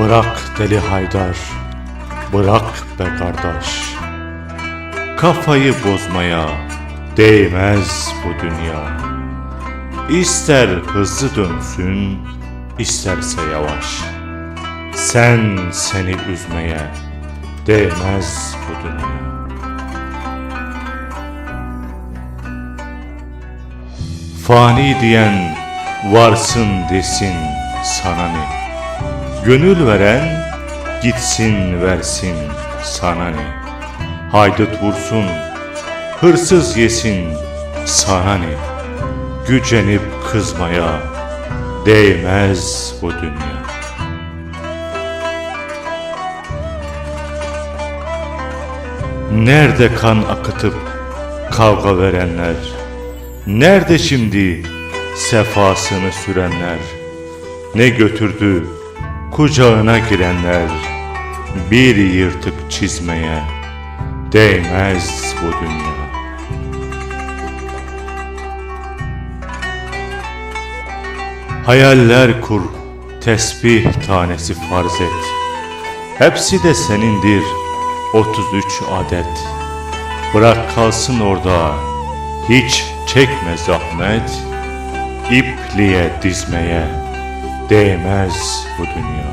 Bırak deli haydar, bırak be kardeş. Kafayı bozmaya değmez bu dünya. İster hızlı dönsün, isterse yavaş. Sen seni üzmeye değmez bu dünya. Fani diyen varsın desin sana ne? Gönül veren gitsin versin sana ne? Haydut vursun, hırsız yesin sana ne? Gücenip kızmaya değmez bu dünya. Nerede kan akıtıp kavga verenler? Nerede şimdi sefasını sürenler? Ne götürdü kucağına girenler? Bir yırtık çizmeye değmez bu dünya. Hayaller kur, tesbih tanesi farz et. Hepsi de senindir 33 adet. Bırak kalsın orada, hiç çekme zahmet. İpliğe dizmeye değmez bu dünya.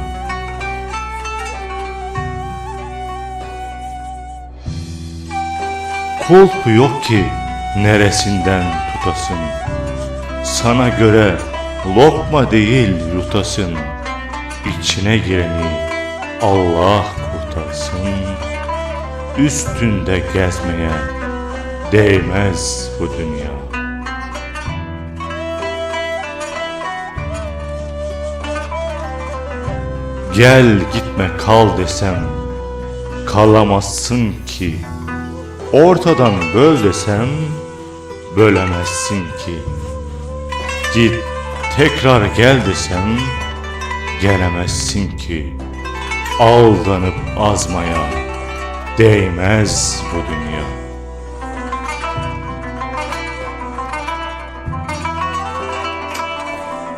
Kulp yok ki neresinden tutasın. Sana göre lokma değil yutasın. İçine gireni Allah kurtarsın. Üstünde gezmeye değmez bu dünya. Gel gitme kal desem kalamazsın ki. Ortadan böl desem bölemezsin ki. Git tekrar gel desem gelemezsin ki. Aldanıp azmaya değmez bu dünya.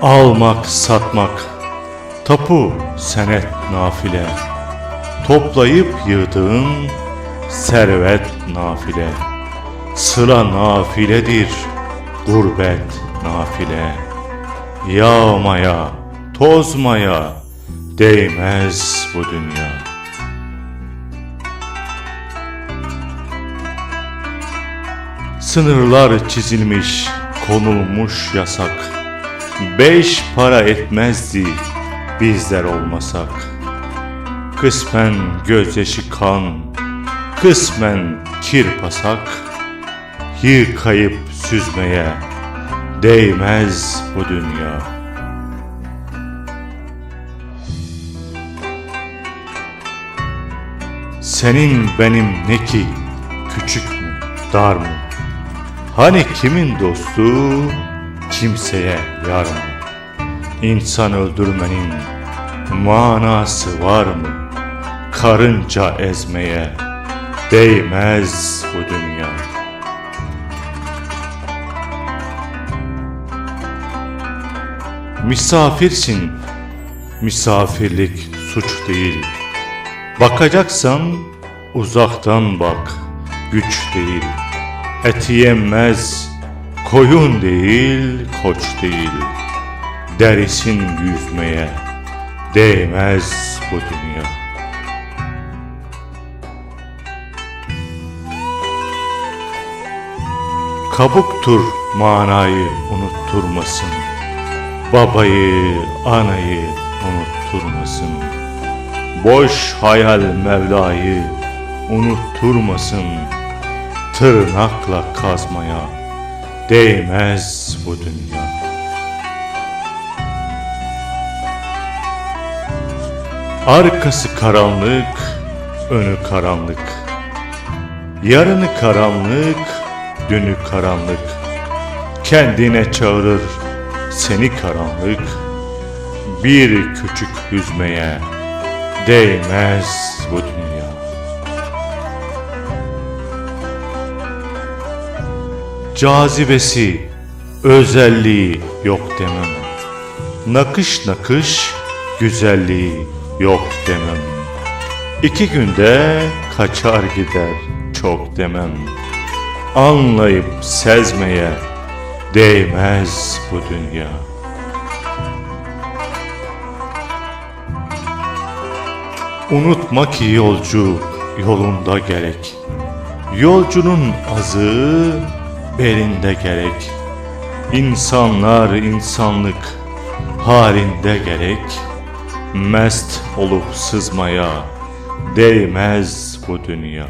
Almak, satmak, tapu, senet, nafile. Toplayıp yığdığın servet nafile. Sıla nafiledir, gurbet nafile. Yağmaya, tozmaya değmez bu dünya. Sınırlar çizilmiş, konulmuş yasak. Beş para etmezdi bizler olmasak. Kısmen gözyaşı kan, kısmen kirpasak. Yıkayıp süzmeye değmez bu dünya. Senin benim ne ki küçük mü dar mı? Hani kimin dostu kimseye yar mı? İnsan öldürmenin manası var mı? Karınca ezmeye değmez bu dünya. Misafirsin, misafirlik suç değil. Bakacaksan uzaktan bak, güç değil. Et yenmez, koyun değil, koç değil. Derisin yüzmeye değmez bu dünya. Kabuktur manayı unutturmasın. Babayı, anayı unutturmasın. Boş hayal Mevla'yı unutturmasın. Tırnakla kazmaya değmez bu dünya. Arkası karanlık, önü karanlık. Yarını karanlık, dünü karanlık. Kendine çağırır seni karanlık. Bir küçük hüzmeye değmez bu dünya. Cazibesi, özelliği yok demem. Nakış nakış güzelliği yok demem. İki günde kaçar gider çok demem. Anlayıp sezmeye değmez bu dünya. Unutma ki yolcu yolunda gerek. Yolcunun azığı belinde gerek. İnsanlar insanlık halinde gerek. Mest olup sızmaya değmez bu dünya.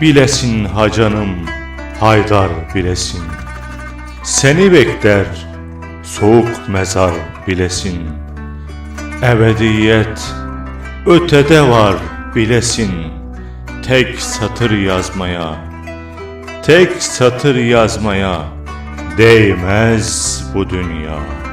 Bilesin hacanım, Haydar bilesin. Seni bekler soğuk mezar bilesin. Ebediyet ötede var bilesin. Tek satır yazmaya, tek satır yazmaya değmez bu dünya.